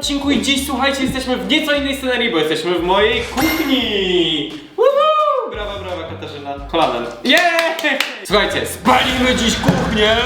odcinku i dziś słuchajcie, jesteśmy w nieco innej scenerii, bo jesteśmy w mojej kuchni. Woohoo! Brawa, brawa Katarzyna. Kolanem. Yeah! Słuchajcie, spalimy dziś kuchnię.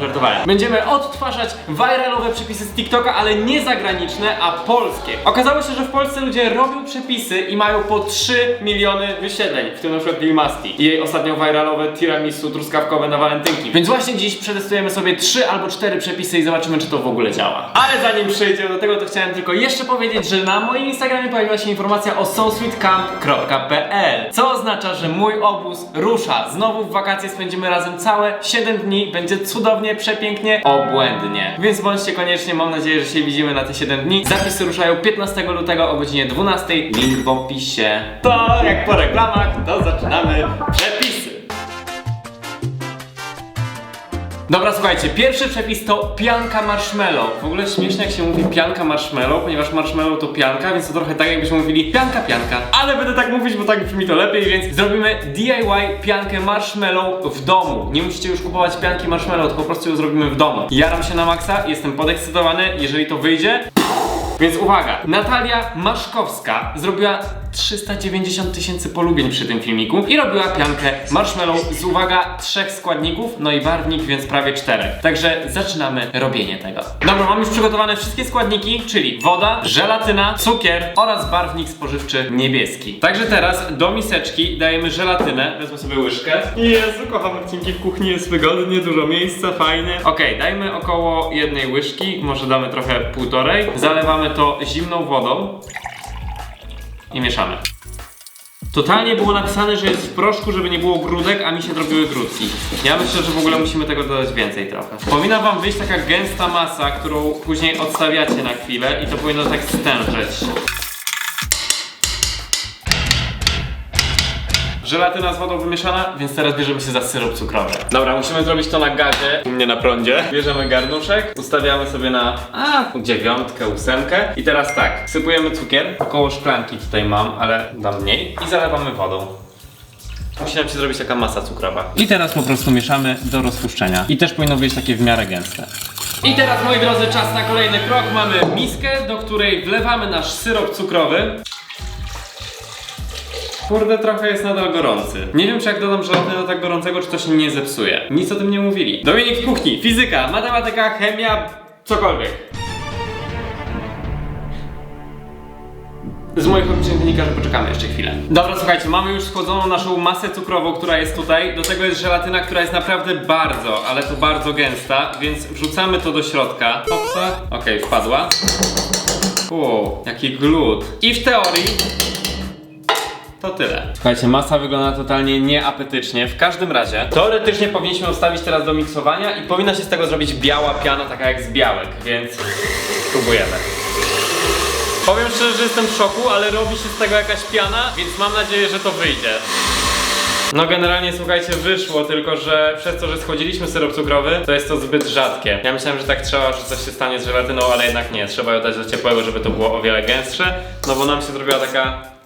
Żartowałem. Będziemy odtwarzać viralowe przepisy z TikToka, ale nie zagraniczne, a polskie. Okazało się, że w Polsce ludzie robią przepisy i mają po 3 miliony wyświetleń, w tym na przykład Lil Masti i jej ostatnio viralowe tiramisu truskawkowe na walentynki. Więc właśnie dziś przetestujemy sobie 3 albo 4 przepisy i zobaczymy, czy to w ogóle działa. Ale zanim przejdziemy do tego, to chciałem tylko jeszcze powiedzieć, że na moim Instagramie pojawiła się informacja o sosweetcamp.pl co oznacza, że mój obóz rusza. Znowu w wakacje spędzimy razem całe 7 dni, będzie cudownie, przepięknie, obłędnie. Więc bądźcie koniecznie, mam nadzieję, że się widzimy na te 7 dni. Zapisy ruszają 15 lutego o godzinie 12, link w opisie. To jak po reklamach, to zaczynamy przepisy. Dobra, słuchajcie, pierwszy przepis to pianka marshmallow. W ogóle śmiesznie jak się mówi pianka marshmallow, ponieważ marshmallow to pianka, więc to trochę tak jakbyśmy mówili pianka pianka. Ale będę tak mówić, bo tak brzmi to lepiej, więc zrobimy DIY piankę marshmallow w domu. Nie musicie już kupować pianki marshmallow, to po prostu ją zrobimy w domu. Jaram się na maksa, jestem podekscytowany, jeżeli to wyjdzie. Więc uwaga, Natalia Maszkowska zrobiła 390 tysięcy polubień przy tym filmiku i robiła piankę marshmallow z uwaga trzech składników, no i barwnik, więc prawie czterech. Także zaczynamy robienie tego. Dobra, mam już przygotowane wszystkie składniki, czyli woda, żelatyna, cukier oraz barwnik spożywczy niebieski. Także teraz do miseczki dajemy żelatynę, wezmę sobie łyżkę. Jezu, kocham odcinki w kuchni, jest wygodnie, dużo miejsca, fajnie. Okej, dajmy około jednej łyżki, może damy trochę półtorej. Zalewamy to zimną wodą i mieszamy. Totalnie było napisane, że jest w proszku, żeby nie było grudek, a mi się zrobiły grudki. Ja myślę, że w ogóle musimy tego dodać więcej trochę. Powinna wam wyjść taka gęsta masa, którą później odstawiacie na chwilę i to powinno tak stężeć. Żelatyna z wodą wymieszana, więc teraz bierzemy się za syrop cukrowy. Dobra, musimy zrobić to na gazie, u mnie na prądzie. Bierzemy garnuszek, ustawiamy sobie na a, dziewiątkę, ósemkę. I teraz tak, sypujemy cukier, około szklanki tutaj mam, ale dam mniej. I zalewamy wodą. Musi nam się zrobić taka masa cukrowa. I teraz po prostu mieszamy do rozpuszczenia. I też powinno być takie w miarę gęste. I teraz moi drodzy, czas na kolejny krok. Mamy miskę, do której wlewamy nasz syrop cukrowy. Kurde, trochę jest nadal gorący. Nie wiem, czy jak dodam żelatynę do tak gorącego, czy to się nie zepsuje. Nic o tym nie mówili. Dominik w kuchni, fizyka, matematyka, chemia, cokolwiek. Z moich obliczeń wynika, że poczekamy jeszcze chwilę. Dobra, słuchajcie, mamy już schłodzoną naszą masę cukrową, która jest tutaj. Do tego jest żelatyna, która jest naprawdę bardzo, ale to bardzo gęsta, więc wrzucamy to do środka. Hopsa. Okej, wpadła. Uuu, jaki glut. I w teorii to tyle. Słuchajcie, masa wygląda totalnie nieapetycznie. W każdym razie, teoretycznie powinniśmy ustawić teraz do miksowania i powinna się z tego zrobić biała piana, taka jak z białek, więc spróbujemy. Powiem szczerze, że jestem w szoku, ale robi się z tego jakaś piana, więc mam nadzieję, że to wyjdzie. No generalnie słuchajcie, wyszło, tylko że przez to, że schodziliśmy syrop cukrowy, to jest to zbyt rzadkie. Ja myślałem, że tak trzeba, że coś się stanie z żelatyną, ale jednak nie. Trzeba ją dać do ciepłego, żeby to było o wiele gęstsze, no bo nam się zrobiła taka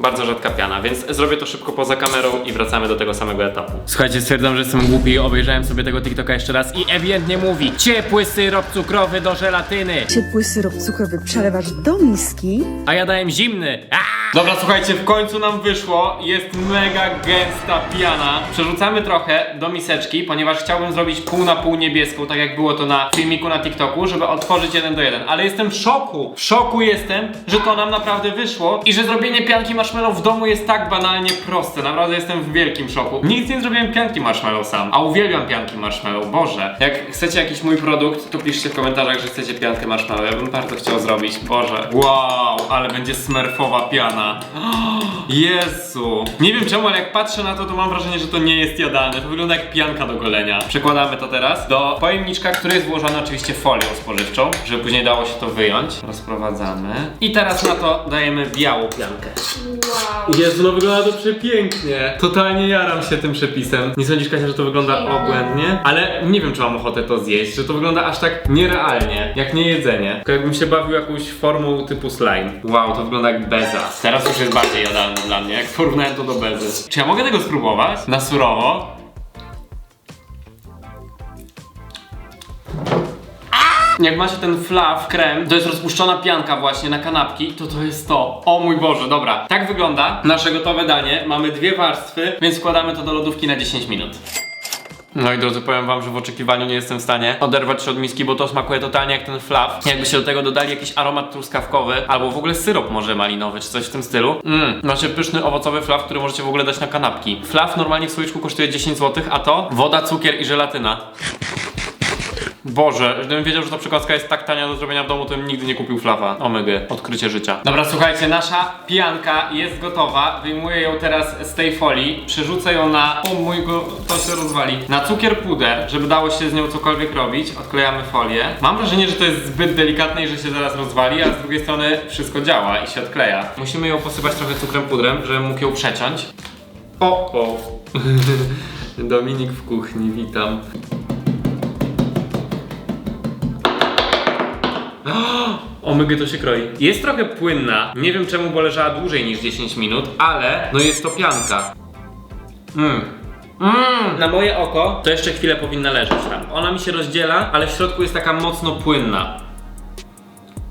bardzo rzadka piana, więc zrobię to szybko poza kamerą i wracamy do tego samego etapu. Słuchajcie, stwierdzam, że jestem głupi, obejrzałem sobie tego TikToka jeszcze raz i ewidentnie mówi Ciepły syrop cukrowy do żelatyny, Ciepły syrop cukrowy przelewasz do miski, a ja dałem zimny. Dobra, słuchajcie, w końcu nam wyszło. Jest mega gęsta piana. Przerzucamy trochę do miseczki, ponieważ chciałbym zrobić pół na pół niebieską, tak jak było to na filmiku na TikToku, żeby otworzyć jeden do jeden. Ale jestem w szoku. W szoku jestem, że to nam naprawdę wyszło i że zrobienie pianki marshmallow w domu jest tak banalnie proste. Naprawdę jestem w wielkim szoku. Nigdy nie zrobiłem pianki marshmallow sam, a uwielbiam pianki marshmallow. Boże, jak chcecie jakiś mój produkt, to piszcie w komentarzach, że chcecie piankę marshmallow. Ja bym bardzo chciał zrobić. Boże. Wow, ale będzie smerfowa piana. Jezu. Nie wiem czemu, ale jak patrzę na to, to mam wrażenie, że to nie jest jadalne. To wygląda jak pianka do golenia. Przekładamy to teraz do pojemniczka, który jest włożony oczywiście folią spożywczą, żeby później dało się to wyjąć. Rozprowadzamy. I teraz na to dajemy białą piankę. Jezu, no wygląda to przepięknie. Totalnie jaram się tym przepisem. Nie sądzisz, Kasia, że to wygląda obłędnie? Ale nie wiem, czy mam ochotę to zjeść, że to wygląda aż tak nierealnie, jak nie jedzenie. Tylko jakbym się bawił jakąś formą typu slime. Wow, to wygląda jak beza. Teraz już jest bardziej jadalne dla mnie, jak porównałem to do bezy. Czy ja mogę tego spróbować? Na surowo? Jak macie ten flaw, krem, to jest rozpuszczona pianka właśnie na kanapki, to to jest to. O mój Boże, dobra. Tak wygląda nasze gotowe danie. Mamy dwie warstwy, więc wkładamy to do lodówki na 10 minut. No i drodzy, powiem wam, że w oczekiwaniu nie jestem w stanie oderwać się od miski, bo to smakuje totalnie jak ten flaw. Jakbyście do tego dodali jakiś aromat truskawkowy, albo w ogóle syrop może malinowy, czy coś w tym stylu. Mmm, macie pyszny owocowy flaw, który możecie w ogóle dać na kanapki. Flaw normalnie w słoiczku kosztuje 10 zł, a to woda, cukier i żelatyna. Boże, gdybym wiedział, że ta przekąska jest tak tania do zrobienia w domu, to bym nigdy nie kupił flawa. Omega, odkrycie życia. Dobra, słuchajcie, nasza pianka jest gotowa. Wyjmuję ją teraz z tej folii, przerzucę ją na... O mój go, to się rozwali. Na cukier puder, żeby dało się z nią cokolwiek robić. Odklejamy folię. Mam wrażenie, że to jest zbyt delikatne i że się zaraz rozwali, a z drugiej strony wszystko działa i się odkleja. Musimy ją posypać trochę cukrem pudrem, żebym mógł ją przeciąć. O, o. Dominik w kuchni, witam. Omega to się kroi. Jest trochę płynna. Nie wiem czemu, bo leżała dłużej niż 10 minut, ale no jest to pianka. Mmm. Mmm. Na moje oko to jeszcze chwilę powinna leżeć tam. Ona mi się rozdziela, ale w środku jest taka mocno płynna.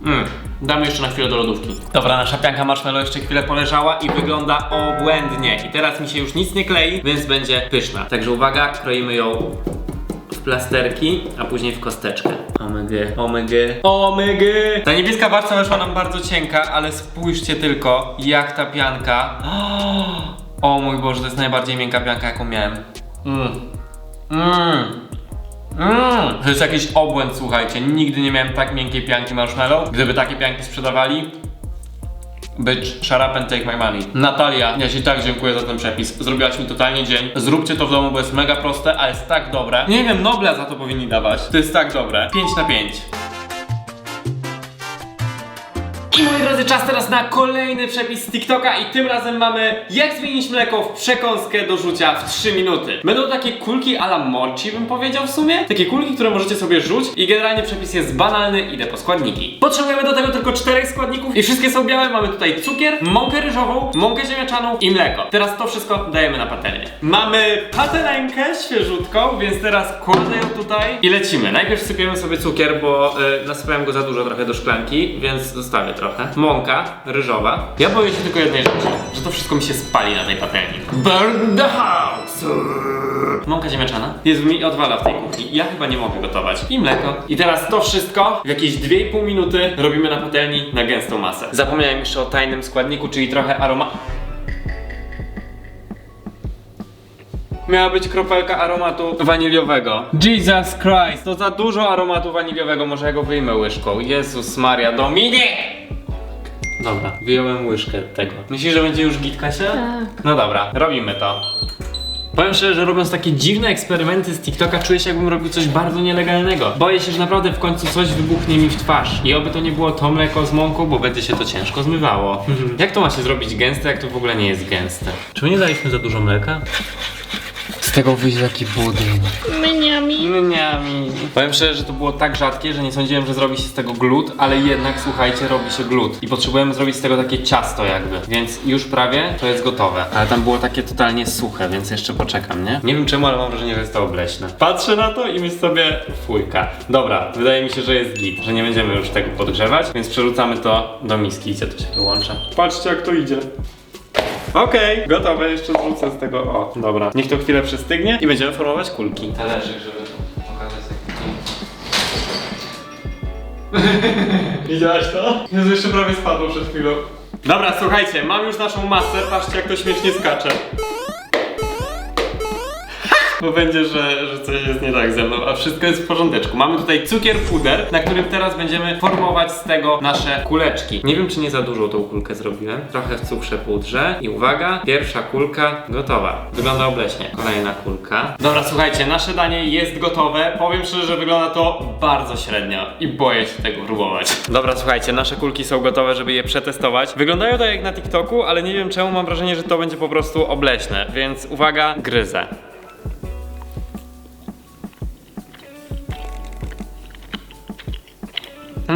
Mmm. Damy jeszcze na chwilę do lodówki. Dobra, nasza pianka marshmallow jeszcze chwilę poleżała i wygląda obłędnie. I teraz mi się już nic nie klei, więc będzie pyszna. Także uwaga, kroimy ją plasterki, a później w kosteczkę. Omega, omega, omega. Ta niebieska warstwa wyszła nam bardzo cienka, ale spójrzcie tylko, jak ta pianka. O mój Boże, to jest najbardziej miękka pianka, jaką miałem. Mm. Mm. Mm. To jest jakiś obłęd, słuchajcie. Nigdy nie miałem tak miękkiej pianki marshmallow. Gdyby takie pianki sprzedawali, Bitch, shut up and take my money. Natalia, ja Ci tak dziękuję za ten przepis. Zrobiłaś mi totalnie dzień. Zróbcie to w domu, bo jest mega proste, a jest tak dobre. Nie wiem, Nobla za to powinni dawać. To jest tak dobre. 5 na 5. I moi drodzy, czas teraz na kolejny przepis z TikToka i tym razem mamy jak zmienić mleko w przekąskę do rzucia w 3 minuty. Będą takie kulki a la mochi bym powiedział w sumie. Takie kulki, które możecie sobie rzuć i generalnie przepis jest banalny, idę po składniki. Potrzebujemy do tego tylko czterech składników i wszystkie są białe. Mamy tutaj cukier, mąkę ryżową, mąkę ziemniaczaną i mleko. Teraz to wszystko dajemy na patelnię. Mamy patelenkę świeżutką, więc teraz kładę ją tutaj i lecimy. Najpierw sypiemy sobie cukier, bo y, nasypałem go za dużo trochę do szklanki, więc zostawię trochę. Mąka ryżowa. Ja boję się tylko jednej rzeczy, że to wszystko mi się spali na tej patelni. Burn the house! Mąka ziemniaczana jest mi odwala w tej kuchni. Ja chyba nie mogę gotować. I mleko. I teraz to wszystko w jakieś 2,5 minuty robimy na patelni na gęstą masę. Zapomniałem jeszcze o tajnym składniku, czyli trochę aroma... Miała być kropelka aromatu waniliowego. Jesus Christ, to za dużo aromatu waniliowego, może ja go wyjmę łyżką. Jezus Maria, Dominik! Dobra, wyjąłem łyżkę tego. Myślisz, że będzie już git Kasia? Tak. No dobra, robimy to. Powiem szczerze, że robiąc takie dziwne eksperymenty z TikToka, czuję się jakbym robił coś bardzo nielegalnego. Boję się, że naprawdę w końcu coś wybuchnie mi w twarz. I oby to nie było to mleko z mąką, bo będzie się to ciężko zmywało. jak to ma się zrobić gęste, jak to w ogóle nie jest gęste? Czy my nie daliśmy za dużo mleka? Z tego wyjdzie taki budyń. Myniami. Mniami. Powiem szczerze, że to było tak rzadkie, że nie sądziłem, że zrobi się z tego glut, ale jednak słuchajcie, robi się glut. I potrzebujemy zrobić z tego takie ciasto jakby. Więc już prawie to jest gotowe. Ale tam było takie totalnie suche, więc jeszcze poczekam, nie? Nie wiem czemu, ale mam wrażenie, że jest to obleśne. Patrzę na to i myślę sobie fujka. Dobra, wydaje mi się, że jest git, że nie będziemy już tego podgrzewać, więc przerzucamy to do miski, gdzie to się wyłącza. Patrzcie jak to idzie. Okej, gotowe, jeszcze zrzucę z tego. O, dobra. Niech to chwilę przystygnie i będziemy formować kulki. Talerzyk, żeby pokazać jak Widziałaś to? Jezu, jeszcze prawie spadło przed chwilą. Dobra, słuchajcie, mam już naszą masę, patrzcie jak to śmiesznie skacze. Bo będzie, że, że coś jest nie tak ze mną, a wszystko jest w porządeczku. Mamy tutaj cukier puder, na którym teraz będziemy formować z tego nasze kuleczki. Nie wiem, czy nie za dużą tą kulkę zrobiłem. Trochę w cukrze pudrze. I uwaga, pierwsza kulka gotowa. Wygląda obleśnie. Kolejna kulka. Dobra, słuchajcie, nasze danie jest gotowe. Powiem szczerze, że wygląda to bardzo średnio i boję się tego próbować. Dobra, słuchajcie, nasze kulki są gotowe, żeby je przetestować. Wyglądają tak jak na TikToku, ale nie wiem czemu mam wrażenie, że to będzie po prostu obleśne. Więc uwaga, gryzę.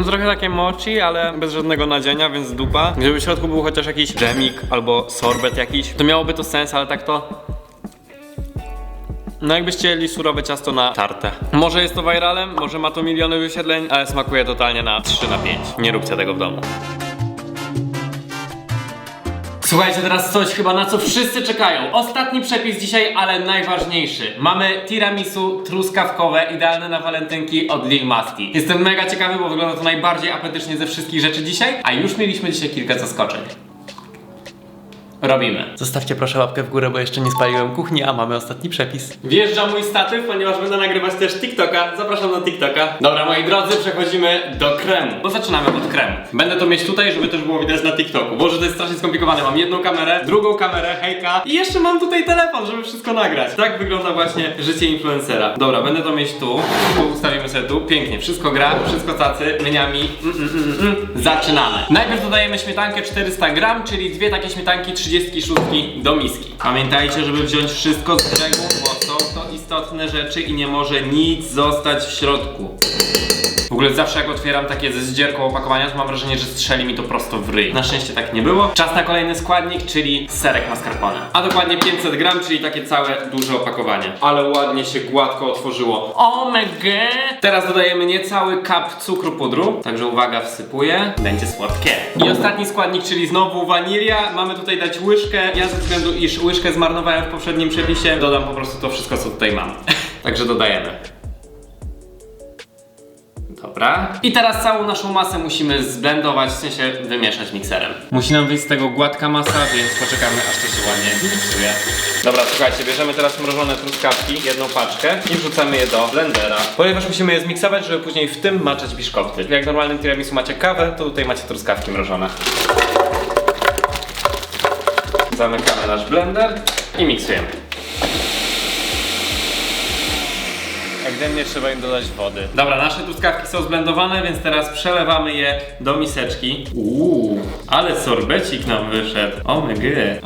Trochę takie mochi, ale bez żadnego nadzienia, więc dupa. Gdyby w środku był chociaż jakiś dżemik albo sorbet jakiś, to miałoby to sens, ale tak to... No jakbyście chcieli surowe ciasto na tartę. Może jest to viralem, może ma to miliony wyświetleń, ale smakuje totalnie na 3 na 5. Nie róbcie tego w domu. Słuchajcie, teraz coś chyba na co wszyscy czekają. Ostatni przepis dzisiaj, ale najważniejszy. Mamy tiramisu truskawkowe, idealne na walentynki od Lil. Jestem mega ciekawy, bo wygląda to najbardziej apetycznie ze wszystkich rzeczy dzisiaj, a już mieliśmy dzisiaj kilka zaskoczeń. Robimy. Zostawcie proszę łapkę w górę, bo jeszcze nie spaliłem kuchni, a mamy ostatni przepis. Wjeżdża mój statyw, ponieważ będę nagrywać też TikToka. Zapraszam na TikToka. Dobra, moi drodzy, przechodzimy do kremu. Bo zaczynamy od kremu. Będę to mieć tutaj, żeby też było widać na TikToku. Boże, to jest strasznie skomplikowane. Mam jedną kamerę, drugą kamerę, hejka i jeszcze mam tutaj telefon, żeby wszystko nagrać. Tak wygląda właśnie życie influencera. Dobra, będę to mieć tu. Tu ustawimy sobie tu. Pięknie, wszystko gra, wszystko cacy, myniami. Mm, mm, mm, mm. Zaczynamy. Najpierw dodajemy śmietankę 400 gram, czyli dwie takie śmietanki 36 do miski. Pamiętajcie, żeby wziąć wszystko z brzegu, bo są to istotne rzeczy i nie może nic zostać w środku. Ogóle zawsze jak otwieram takie ze zdzierką opakowania, to mam wrażenie, że strzeli mi to prosto w ryj. Na szczęście tak nie było. Czas na kolejny składnik, czyli serek mascarpone. A dokładnie 500 gram, czyli takie całe duże opakowanie. Ale ładnie się gładko otworzyło. Omega! Teraz dodajemy niecały kap cukru pudru. Także uwaga, wsypuję. Będzie słodkie. I ostatni składnik, czyli znowu wanilia. Mamy tutaj dać łyżkę. Ja ze względu, iż łyżkę zmarnowałem w poprzednim przepisie, dodam po prostu to wszystko, co tutaj mam. Także dodajemy. Dobra. I teraz całą naszą masę musimy zblendować, w sensie wymieszać mikserem. Musi nam wyjść z tego gładka masa, więc poczekamy aż to się ładnie zmiksuje. Dobra, słuchajcie, bierzemy teraz mrożone truskawki, jedną paczkę i wrzucamy je do blendera. Ponieważ musimy je zmiksować, żeby później w tym maczać biszkopty. Jak w normalnym tiramisu macie kawę, to tutaj macie truskawki mrożone. Zamykamy nasz blender i miksujemy. Ewidentnie trzeba im dodać wody. Dobra, nasze truskawki są zblendowane, więc teraz przelewamy je do miseczki. Uuu, ale sorbecik nam wyszedł. O my god.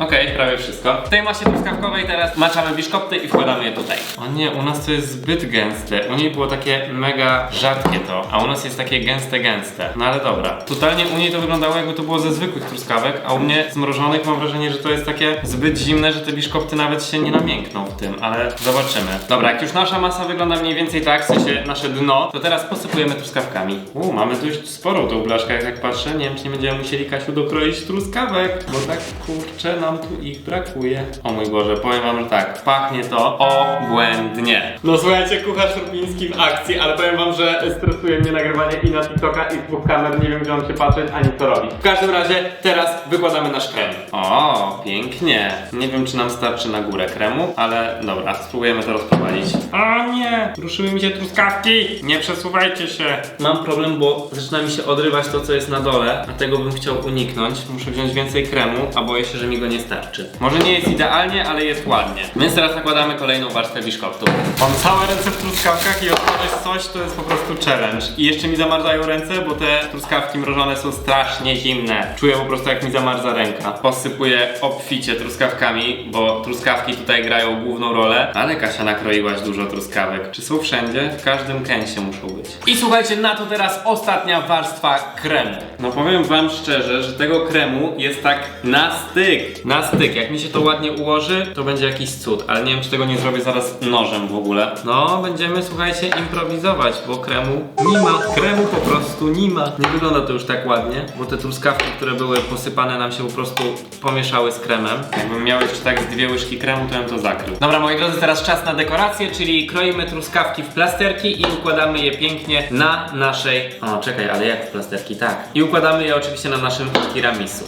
Okej, prawie wszystko. W tej masie truskawkowej teraz maczamy biszkopty i wkładamy je tutaj. O nie, u nas to jest zbyt gęste. U niej było takie mega rzadkie to, a u nas jest takie gęste, gęste. No ale dobra. Totalnie u niej to wyglądało jakby to było ze zwykłych truskawek, a u mnie zmrożonych mam wrażenie, że to jest takie zbyt zimne, że te biszkopty nawet się nie namiękną w tym, ale zobaczymy. Dobra, jak już nasza masa wygląda mniej więcej tak, w sensie nasze dno, to teraz posypujemy truskawkami. Uuu, mamy dość sporą tą blaszkę, jak tak patrzę. Nie wiem, czy nie będziemy musieli Kasiu dokroić truskawek, bo tak kurczę nam tu ich brakuje. O mój Boże, powiem wam, że tak, pachnie to obłędnie. No słuchajcie, kucharz Rupiński w akcji, ale powiem wam, że stresuje mnie nagrywanie i na TikToka i z dwóch kamer, nie wiem gdzie mam się patrzeć, ani co robić. W każdym razie teraz wykładamy nasz krem. O, pięknie. Nie wiem, czy nam starczy na górę kremu, ale dobra, spróbujemy to rozprowadzić. Nie, ruszyły mi się truskawki. Nie przesuwajcie się. Mam problem, bo zaczyna mi się odrywać to, co jest na dole, a tego bym chciał uniknąć. Muszę wziąć więcej kremu, a boję się, że mi go nie starczy. Może nie jest idealnie, ale jest ładnie. Więc teraz nakładamy kolejną warstwę biszkoptu. Mam całe ręce w truskawkach i odkładać coś to jest po prostu challenge. I jeszcze mi zamarzają ręce, bo te truskawki mrożone są strasznie zimne. Czuję po prostu jak mi zamarza ręka. Posypuję obficie truskawkami, bo truskawki tutaj grają główną rolę. Ale Kasia nakroiłaś dużo truskawek. Czy są wszędzie? W każdym kęsie muszą być. I słuchajcie, na to teraz ostatnia warstwa kremu. No powiem wam szczerze, że tego kremu jest tak na styk. Na styk. Jak mi się to ładnie ułoży, to będzie jakiś cud. Ale nie wiem, czy tego nie zrobię zaraz nożem w ogóle. No, będziemy, słuchajcie, improwizować, bo kremu nie ma. Kremu po prostu nie ma. Nie wygląda to już tak ładnie, bo te truskawki, które były posypane nam się po prostu pomieszały z kremem. Jakbym miał jeszcze tak z dwie łyżki kremu, to bym to zakrył. Dobra, moi drodzy, teraz czas na dekorację, czyli kroimy truskawki w plasterki i układamy je pięknie na naszej... O, czekaj, ale jak w plasterki? Tak. I układamy je oczywiście na naszym tiramisu.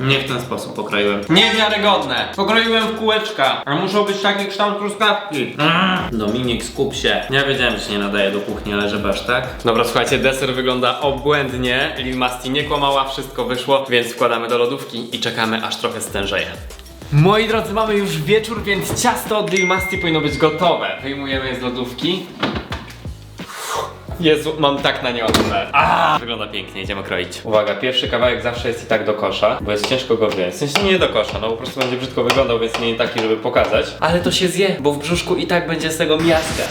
Nie w ten sposób pokroiłem. Niewiarygodne! Pokroiłem w kółeczka, a muszą być taki kształt truskawki. Mm. Dominik, skup się. Ja wiedziałem, że się nie nadaje do kuchni, ale żeby aż tak. Dobra, słuchajcie, deser wygląda obłędnie. Lil Masti nie kłamała, wszystko wyszło, więc wkładamy do lodówki i czekamy, aż trochę stężeje. Moi drodzy, mamy już wieczór, więc ciasto od Lil Masti powinno być gotowe. Wyjmujemy je z lodówki. Jezu, mam tak na nie ochotę. Wygląda pięknie, idziemy kroić. Uwaga, pierwszy kawałek zawsze jest i tak do kosza, bo jest ciężko go wziąć. W sensie nie do kosza, no po prostu będzie brzydko wyglądał, więc nie taki, żeby pokazać. Ale to się zje, bo w brzuszku i tak będzie z tego miazga.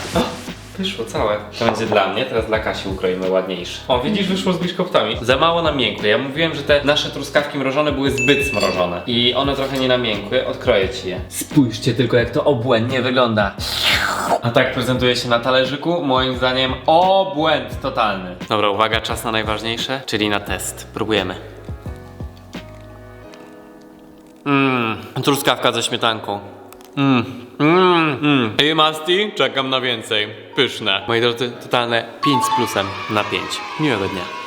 Wyszło całe. To będzie dla mnie, teraz dla Kasi ukroimy ładniejszy. O, widzisz, wyszło z biszkoptami. Za mało namiękłe. Ja mówiłem, że te nasze truskawki mrożone były zbyt smrożone. I one trochę nie namiękły. Odkroję ci je. Spójrzcie tylko, jak to obłędnie wygląda. A tak prezentuje się na talerzyku, moim zdaniem obłęd totalny. Dobra, uwaga, czas na najważniejsze, czyli na test. Próbujemy. Mmm, truskawka ze śmietanką. Mmm, mmm, mmm. Ej, Masti, czekam na więcej. Pyszne. Moi drodzy, totalne 5 z plusem na 5. Miłego dnia.